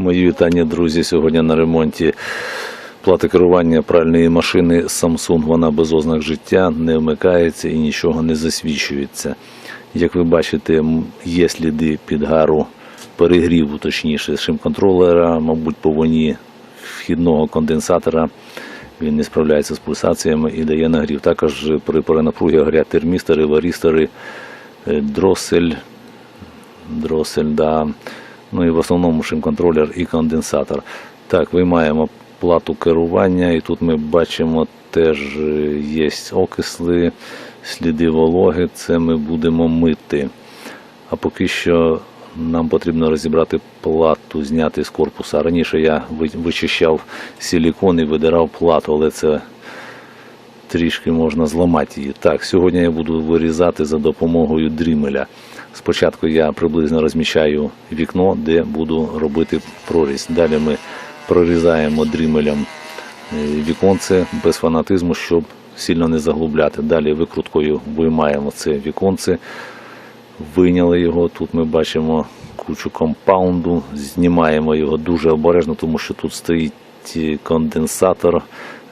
Мої вітання, друзі. Сьогодні на ремонті плати керування пральної машини Samsung. Вона без ознак життя не вмикається і нічого не засвічується. Як ви бачите, є сліди підгару перегріву, точніше, шим-контролера, мабуть, по воні вхідного конденсатора. Він не справляється з пульсаціями і дає нагрів. Також при перенапругі горять термістори, варістори, е, дросель, дросель, да. Ну і в основному шим-контролер і конденсатор. Так, виймаємо плату керування, і тут ми бачимо теж е, є окисли, сліди вологи, це ми будемо мити. А поки що нам потрібно розібрати плату, зняти з корпуса. Раніше я вичищав силікон і видирав плату, але це трішки можна зламати її. Так, сьогодні я буду вирізати за допомогою дрімеля. Спочатку я приблизно розміщаю вікно, де буду робити прорізь. Далі ми прорізаємо дрімелем е, віконце без фанатизму, щоб сильно не заглубляти. Далі викруткою виймаємо це віконце, вийняли його. Тут ми бачимо кучу компаунду, знімаємо його дуже обережно, тому що тут стоїть е, конденсатор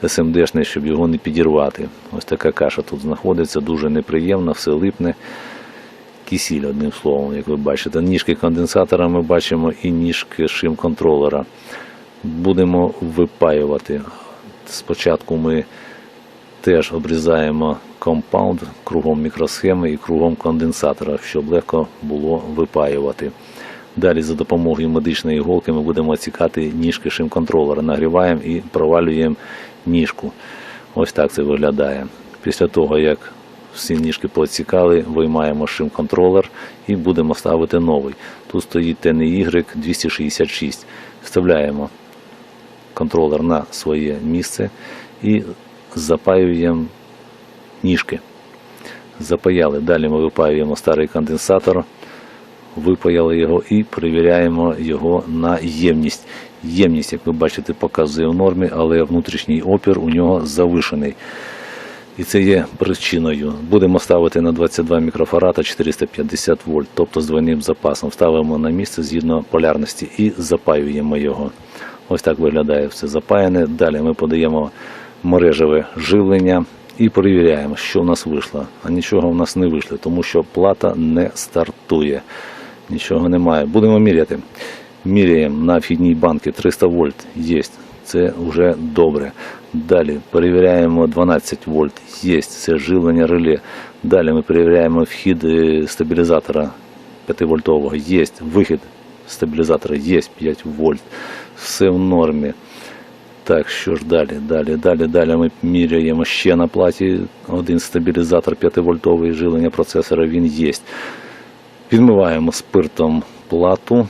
СМДшний, щоб його не підірвати. Ось така каша тут знаходиться, дуже неприємна, все липне. Кисіль, одним словом, як ви бачите. Ніжки конденсатора ми бачимо і ніжки шим-контролера. Будемо випаювати. Спочатку ми теж обрізаємо компаунд кругом мікросхеми і кругом конденсатора, щоб легко було випаювати. Далі за допомогою медичної іголки ми будемо оцікати ніжки шим-контролера. Нагріваємо і провалюємо ніжку. Ось так це виглядає. Після того, як всі ніжки поцікали, виймаємо шим-контролер і будемо ставити новий. Тут стоїть TNY 266. Вставляємо контролер на своє місце і запаюємо ніжки. Запаяли. Далі ми випаюємо старий конденсатор, випаяли його і перевіряємо його на ємність. Ємність, як ви бачите, показує в нормі, але внутрішній опір у нього завишений. І це є причиною. Будемо ставити на 22 мікрофарада 450 вольт, тобто з двойним запасом. Ставимо на місце згідно полярності і запаюємо його. Ось так виглядає все запаяне. Далі ми подаємо мережеве живлення і перевіряємо, що в нас вийшло. А нічого в нас не вийшло, тому що плата не стартує. Нічого немає. Будемо міряти. Міряємо на вхідній банки 300 вольт. Є. Це вже добре. Далі перевіряємо 12 вольт. Є. Це живлення реле. Далі ми перевіряємо вхід е, стабілізатора 5 вольтового. Є. Вихід стабілізатора є 5 вольт. Все в нормі. Так, що ж далі? Далі, далі, далі ми міряємо ще на платі один стабілізатор 5-вольтовий живлення процесора, він є. Відмиваємо спиртом плату,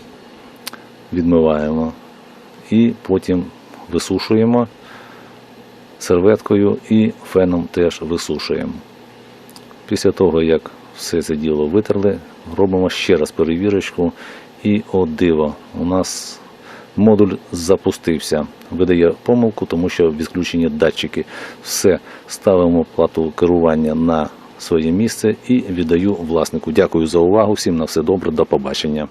відмиваємо і потім висушуємо серветкою і феном теж висушуємо. Після того, як все це діло витерли, робимо ще раз перевірочку і о диво, у нас модуль запустився. Видає помилку, тому що відключені датчики. Все, ставимо плату керування на своє місце і віддаю власнику. Дякую за увагу. Всім на все добре, до побачення.